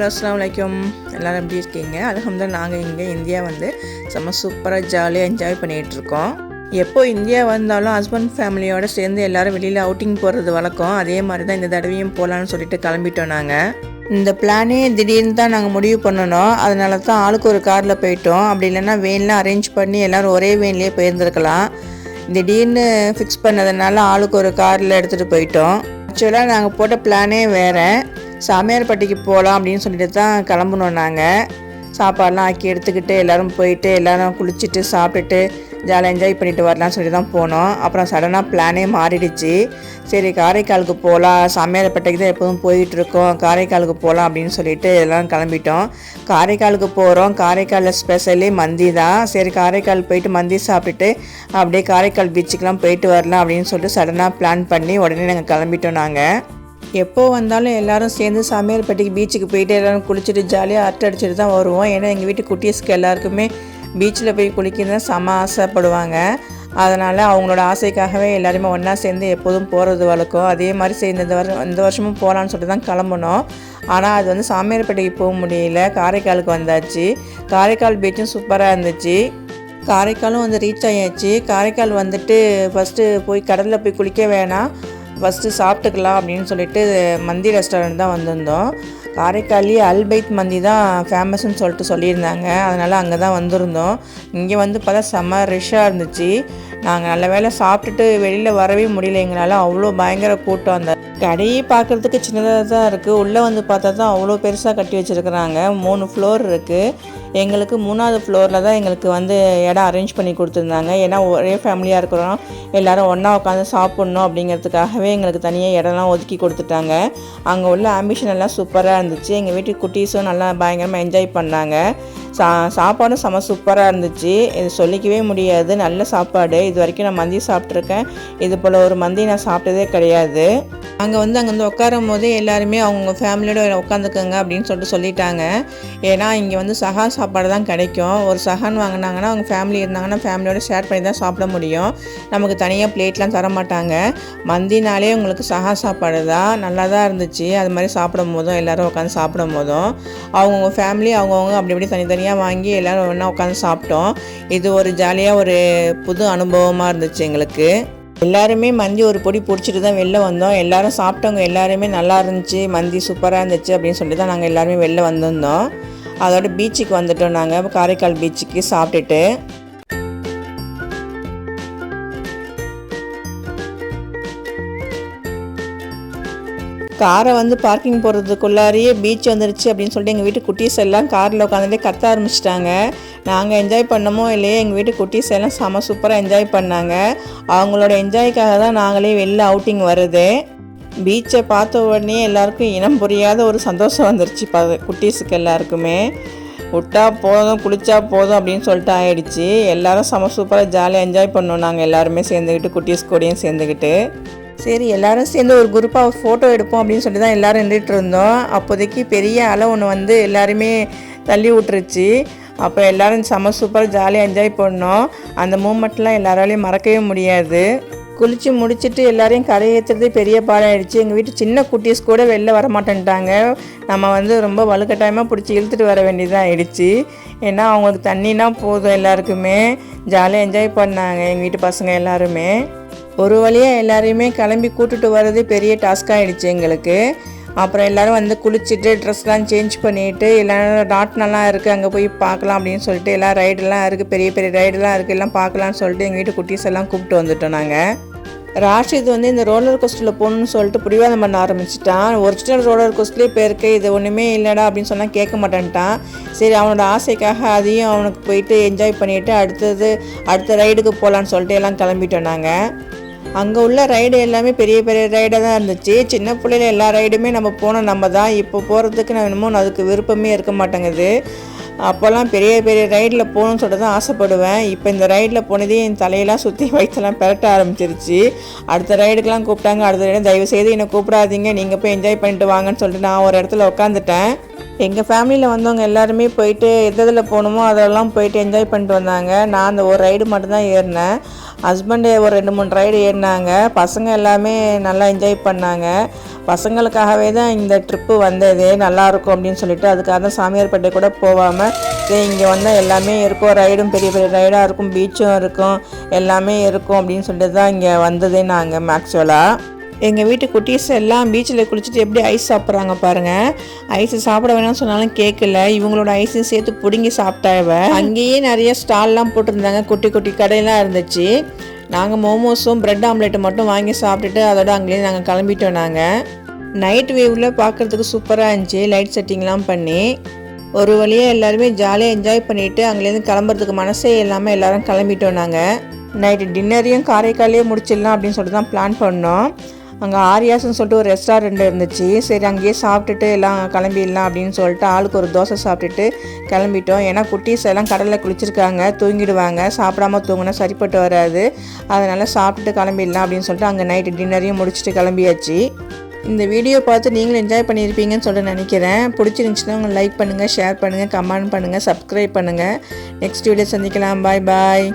Hello அஸ்லாம் வலைக்கம் எல்லோரும் எப்படி இருக்கீங்க? அலகம்தான் நாங்கள் இங்கே இந்தியா வந்து செம்ம சூப்பராக ஜாலியாக என்ஜாய் பண்ணிகிட்ருக்கோம் எப்போ இந்தியா வந்தாலும் ஹஸ்பண்ட் ஃபேமிலியோடு சேர்ந்து எல்லோரும் வெளியில் அவுட்டிங் போகிறது வழக்கம். அதே மாதிரி தான் இந்த தடவையும் போகலான்னு சொல்லிட்டு கிளம்பிட்டோம் நாங்கள் இந்த பிளானே திடீர்னு தான் நாங்கள் முடிவு பண்ணணும். அதனால தான் ஆளுக்கு ஒரு காரில் போயிட்டோம். அப்படி இல்லைன்னா வேன்லாம் அரேஞ்ச் பண்ணி எல்லோரும் ஒரே வேன்லேயே போயிருந்துருக்கலாம். திடீர்னு ஃபிக்ஸ் பண்ணதுனால ஆளுக்கு ஒரு காரில் எடுத்துகிட்டு போயிட்டோம். ஆக்சுவலாக நாங்கள் போட்ட பிளானே வேறு. சாமியார்பட்டிக்கு போகலாம் அப்படின்னு சொல்லிட்டு தான் கிளம்புனோம் நாங்கள் சாப்பாடெலாம் ஆக்கி எடுத்துக்கிட்டு எல்லோரும் போயிட்டு எல்லோரும் குளிச்சுட்டு சாப்பிட்டுட்டு ஜாலியாக என்ஜாய் பண்ணிட்டு வரலாம்னு சொல்லி தான் போனோம். அப்புறம் சடனாக பிளானே மாறிடுச்சு. சரி காரைக்காலுக்கு போகலாம் சமையல்பட்டைக்கு தான் எப்போதும் போயிட்டுருக்கோம் காரைக்காலுக்கு போகலாம் அப்படின்னு சொல்லிட்டு எல்லோரும் கிளம்பிட்டோம். காரைக்காலுக்கு போகிறோம் காரைக்காலில் ஸ்பெஷலி மந்தி தான். சரி காரைக்கால் போயிட்டு மந்தி சாப்பிட்டுட்டு அப்படியே காரைக்கால் பீச்சுக்கெலாம் போயிட்டு வரலாம் அப்படின்னு சொல்லிட்டு சடனாக பிளான் பண்ணி உடனே நாங்கள் கிளம்பிட்டோம் நாங்கள் எப்போ வந்தாலும் எல்லாரும் சேர்ந்து சமையல்பட்டிக்கு பீச்சுக்கு போயிட்டு எல்லோரும் குளிச்சுட்டு ஜாலியாக அரட்டை அடிச்சுட்டு தான் வருவோம். ஏன்னா எங்கள் வீட்டு குட்டீஸ்க்கு எல்லாருக்குமே பீச்சில் போய் குளிக்கிறது செம ஆசைப்படுவாங்க. அதனால் அவங்களோட ஆசைக்காகவே எல்லாருமே ஒன்றா சேர்ந்து எப்போதும் போகிறது வழக்கம். அதே மாதிரி சேர்ந்து இந்த வருஷம் இந்த வருஷமும் போகலான்னு சொல்லிட்டு தான் கிளம்பணும் ஆனால் அது வந்து சாமியார்பேட்டைக்கு போக முடியல. காரைக்காலுக்கு வந்தாச்சு. காரைக்கால் பீச்சும் சூப்பராக இருந்துச்சு. காரைக்காலும் வந்து ரீச் ஆகியாச்சு காரைக்கால் வந்துட்டு ஃபஸ்ட்டு போய் கடலில் போய் குளிக்க வேணாம். ஃபஸ்ட்டு சாப்பிட்டுக்கலாம் அப்படின்னு சொல்லிட்டு மந்தி ரெஸ்டாரண்ட் தான் வந்திருந்தோம். காரைக்காலி அல்பைத் மந்தி தான் ஃபேமஸ்ன்னு சொல்லிட்டு சொல்லியிருந்தாங்க. அதனால் அங்கே தான் வந்திருந்தோம். இங்கே வந்து பார்த்தா செம்ம ரிஷ்ஷாக இருந்துச்சு. நாங்கள் நல்ல வேலை சாப்பிட்டுட்டு வெளியில் வரவே முடியல. எங்களால் அவ்வளோ பயங்கர கூட்டம் அந்த கடையே பார்க்குறதுக்கு சின்னதாக தான் இருக்குது உள்ளே வந்து பார்த்தா தான் அவ்வளோ பெருசாக கட்டி வச்சுருக்குறாங்க. மூணு ஃப்ளோர் இருக்குது எங்களுக்கு மூணாவது ஃப்ளோரில் தான் எங்களுக்கு வந்து இடம் அரேஞ்ச் பண்ணி கொடுத்துருந்தாங்க. ஏன்னா ஒரே ஃபேமிலியாக இருக்கிறோம். எல்லோரும் ஒன்றா உட்காந்து சாப்பிட்ணும் அப்படிங்கிறதுக்காகவே எங்களுக்கு தனியாக இடம்லாம் ஒதுக்கி கொடுத்துட்டாங்க. அங்கே உள்ள ஆம்பிஷன் எல்லாம் சூப்பராக இருந்துச்சு. எங்கள் வீட்டு குட்டீஸும் நல்லா பயங்கரமாக என்ஜாய் பண்ணாங்க. சா சாப்பாடும் செம சூப்பராக இருந்துச்சு. இது சொல்லிக்கவே முடியாது. நல்ல சாப்பாடு. இது வரைக்கும் நான் மந்தி சாப்பிட்ருக்கேன் இது போல் ஒரு மந்தி நான் சாப்பிட்டதே கிடையாது. அங்கே வந்து அங்கே வந்து உட்காரும் போது எல்லாருமே அவங்க ஃபேமிலியோட உட்காந்துக்கோங்க அப்படின்னு சொல்லிட்டு சொல்லிட்டாங்க. ஏன்னா இங்கே வந்து சகா சாப்பாடு தான் கிடைக்கும். ஒரு சகான் வாங்கினாங்கன்னா அவங்க ஃபேமிலி இருந்தாங்கன்னா ஃபேமிலியோட ஷேர் பண்ணி தான் சாப்பிட முடியும். நமக்கு தனியாக பிளேட்லாம் தர மாட்டாங்க. மந்தினாலே உங்களுக்கு சகா சாப்பாடு தான். நல்லா தான் இருந்துச்சு. அது மாதிரி சாப்பிடும் போதும் எல்லோரும் உட்காந்து சாப்பிடும் போதும். அவங்கவுங்க ஃபேமிலி அவங்கவுங்க அப்படி இப்படி தனியாக வாங்கி எல்லோரும் ஒன்றா உட்காந்து சாப்பிட்டோம். இது ஒரு ஜாலியாக ஒரு புது அனுபவமாக இருந்துச்சு எங்களுக்கு. எல்லாருமே மந்தி ஒரு பொடி பிடிச்சிட்டு தான் வெளில வந்தோம். எல்லாரும் சாப்பிட்டவங்க எல்லாருமே நல்லா இருந்துச்சு. மந்தி சூப்பராக இருந்துச்சு அப்படின்னு சொல்லி தான் நாங்கள் எல்லாருமே வெளில வந்திருந்தோம். அதோட பீச்சுக்கு வந்துட்டோம் நாங்கள் காரைக்கால் பீச்சுக்கு சாப்பிட்டுட்டு. காரை வந்து பார்க்கிங் போகிறதுக்குள்ளாரியே பீச் வந்துருச்சு அப்படின்னு சொல்லிட்டு எங்கள் வீட்டு குட்டீஸ் எல்லாம் காரில் உட்காந்துட்டே கத்த ஆரம்பிச்சிட்டாங்க. நாங்கள் என்ஜாய் பண்ணமோ இல்லையே எங்கள் வீட்டு குட்டீஸ் எல்லாம் செம சூப்பராக என்ஜாய் பண்ணாங்க. அவங்களோட என்ஜாய்க்காக தான் நாங்களே வெளில அவுட்டிங் வருது. பீச்சை பார்த்த உடனே எல்லாருக்கும் இனம் புரியாத ஒரு சந்தோஷம் வந்துருச்சு ப குட்டீஸுக்கு எல்லாருக்குமே. விட்டா போதும் குளிச்சா போதும் அப்படின்னு சொல்லிட்டு ஆயிடுச்சு. எல்லாரும் செம சூப்பராக ஜாலியாக என்ஜாய் பண்ணோம். நாங்கள் எல்லாருமே சேர்ந்துக்கிட்டு குட்டீஸ் கூடயும் சேர்ந்துக்கிட்டு சரி எல்லாரும் சேர்ந்து ஒரு குரூப்பாக ஒரு ஃபோட்டோ எடுப்போம் அப்படின்னு சொல்லி தான் எல்லோரும் நின்றுட்டு இருந்தோம். அப்போதைக்கு பெரிய அலை ஒன்று வந்து எல்லாருமே தள்ளி விட்டுருச்சு. அப்போ எல்லோரும் செம்ம சூப்பர் ஜாலியாக என்ஜாய் பண்ணோம். அந்த மூமெண்ட்லாம் எல்லாராலையும் மறக்கவே முடியாது. குளித்து முடிச்சுட்டு எல்லாரையும் கரையேற்றுறதே பெரிய பாடாயிடுச்சு. எங்கள் வீட்டு சின்ன குட்டீஸ் கூட வெளில வர மாட்டேன்ட்டாங்க நம்ம வந்து ரொம்ப வலுக்கட்டாயமாக பிடிச்சி இழுத்துட்டு வர வேண்டியதாக ஆயிடுச்சு. ஏன்னா அவங்களுக்கு தண்ணினா போதும் எல்லாருக்குமே. ஜாலியாக என்ஜாய் பண்ணாங்க எங்கள் வீட்டு பசங்க எல்லாருமே. ஒரு வழியாக எல்லாரையுமே கிளம்பி கூட்டுட்டு வர்றது பெரிய டாஸ்க்காகிடுச்சு எங்களுக்கு. அப்புறம் எல்லோரும் வந்து குளிச்சுட்டு ட்ரெஸ்லாம் சேஞ்ச் பண்ணிவிட்டு எல்லோரும் ராட்னெல்லாம் இருக்குது அங்கே போய் பார்க்கலாம் அப்படின்னு சொல்லிட்டு எல்லாம் ரைடெல்லாம் இருக்குது பெரிய பெரிய ரைடெல்லாம் இருக்குது எல்லாம் பார்க்கலான்னு சொல்லிட்டு எங்கள் வீட்டு குட்டீஸ் எல்லாம் கூப்பிட்டு வந்துட்டோம் நாங்கள் ராஷித் வந்து இந்த ரோலர் கோஸ்டரில் போகணுன்னு சொல்லிட்டு பிடிவாதம் பண்ண ஆரம்பிச்சிட்டான். ஒரிஜினல் ரோலர் கோஸ்ட்லேயே போயிருக்கு இது ஒன்றுமே இல்லைடா அப்படின்னு சொன்னால் கேட்க மாட்டேன்ட்டான். சரி அவனோட ஆசைக்காக அதையும் அவனுக்கு போயிட்டு என்ஜாய் பண்ணிவிட்டு அடுத்தது அடுத்த ரைடுக்கு போகலான்னு சொல்லிட்டு எல்லாம் கிளம்பிட்டோம் நாங்கள் அங்கே உள்ள ரைடு எல்லாமே பெரிய பெரிய ரைடாக தான் இருந்துச்சு. சின்ன பிள்ளையில எல்லா ரைடுமே நம்ம போனோம் நம்ம தான். இப்போ போகிறதுக்கு நான் என்னமோ அதுக்கு விருப்பமே இருக்க மாட்டேங்குது. அப்போல்லாம் பெரிய பெரிய ரைடில் போகணும்னு சொல்லிட்டு தான் ஆசைப்படுவேன். இப்போ இந்த ரைடில் போனதே என் தலையெல்லாம் சுற்றி வயிற்றெல்லாம் பெரட்ட ஆரம்பிச்சிருச்சு. அடுத்த ரைடுக்கெலாம் கூப்பிட்டாங்க. அடுத்த ரைடு தயவு செய்து என்னை கூப்பிடாதீங்க. நீங்கள் போய் என்ஜாய் பண்ணிட்டு வாங்கன்னு சொல்லிட்டு நான் ஒரு இடத்துல உட்காந்துட்டேன் எங்கள் ஃபேமிலியில் வந்தவங்க எல்லாருமே போயிட்டு எது எதில் போகணுமோ அதெல்லாம் போயிட்டு என்ஜாய் பண்ணிட்டு வந்தாங்க. நான் அந்த ஒரு ரைடு மட்டும்தான் ஏறினேன். ஹஸ்பண்டு ஒரு ரெண்டு மூணு ரைடு ஏறினாங்க. பசங்க எல்லாமே நல்லா என்ஜாய் பண்ணாங்க. பசங்களுக்காகவே தான் இந்த ட்ரிப்பு வந்தது. நல்லாயிருக்கும் அப்படின்னு சொல்லிட்டு அதுக்காக தான் சாமியார்பேட்டை கூட போகாமல் சரி இங்கே வந்தால் எல்லாமே இருக்கும். ரைடும் பெரிய பெரிய ரைடாக இருக்கும். பீச்சும் இருக்கும். எல்லாமே இருக்கும் அப்படின்னு சொல்லிட்டு தான் இங்கே வந்ததே நாங்கள் மேக்சுவலாக எங்கள் வீட்டு குட்டீஸ் எல்லாம் பீச்சில் குளிச்சுட்டு எப்படி ஐஸ் சாப்பிட்றாங்க பாருங்கள் ஐஸ் சாப்பிட வேணாம்னு சொன்னாலும் கேட்கல. இவங்களோட ஐஸையும் சேர்த்து பிடுங்கி சாப்பிட்டாவ அங்கேயே நிறைய ஸ்டால்லாம் போட்டிருந்தாங்க. குட்டி குட்டி கடையெல்லாம் இருந்துச்சு. நாங்கள் மோமோஸும் பிரெட் ஆம்லேட்டு மட்டும் வாங்கி சாப்பிட்டுட்டு அதோட அங்கேயே நாங்கள் கிளம்பிட்டோம் நாங்கள் நைட் வேவில் பார்க்குறதுக்கு சூப்பராக இருந்துச்சு. லைட் செட்டிங்லாம் பண்ணி ஒரு வழியாக எல்லாருமே ஜாலியாக என்ஜாய் பண்ணிவிட்டு அங்கேருந்து கிளம்புறதுக்கு மனசே இல்லாமல் எல்லோரும் கிளம்பிட்டோம் நாங்கள் நைட்டு டின்னரையும் காரைக்காலையும் முடிச்சிடலாம் அப்படின்னு சொல்லிட்டு தான் பிளான் பண்ணோம். அங்கே ஆரியாஸ்னு சொல்லிட்டு ஒரு ரெஸ்டாரண்ட் இருந்துச்சு. சரி அங்கேயே சாப்பிட்டுட்டு எல்லாம் கிளம்பிடலாம் அப்படின்னு சொல்லிட்டு ஆளுக்கு ஒரு தோசை சாப்பிட்டுட்டு கிளம்பிட்டோம். ஏன்னா குட்டீஸ் எல்லாம் கடலில் குளிச்சிருக்காங்க தூங்கிடுவாங்க. சாப்பிடாம தூங்கினா சரிப்பட்டு வராது. அதனால் சாப்பிட்டுட்டு கிளம்பிடலாம் அப்படின்னு சொல்லிட்டு அங்கே நைட்டு டின்னரையும் முடிச்சுட்டு கிளம்பியாச்சு. இந்த வீடியோ பார்த்து நீங்களும் என்ஜாய் பண்ணியிருப்பீங்கன்னு சொல்லிட்டு நினைக்கிறேன். பிடிச்சிருந்துச்சுன்னா உங்கள் லைக் பண்ணுங்கள் ஷேர் பண்ணுங்கள் கமெண்ட் பண்ணுங்கள் சப்ஸ்கிரைப் பண்ணுங்கள் நெக்ஸ்ட் வீடியோ சந்திக்கலாம். பாய் பாய்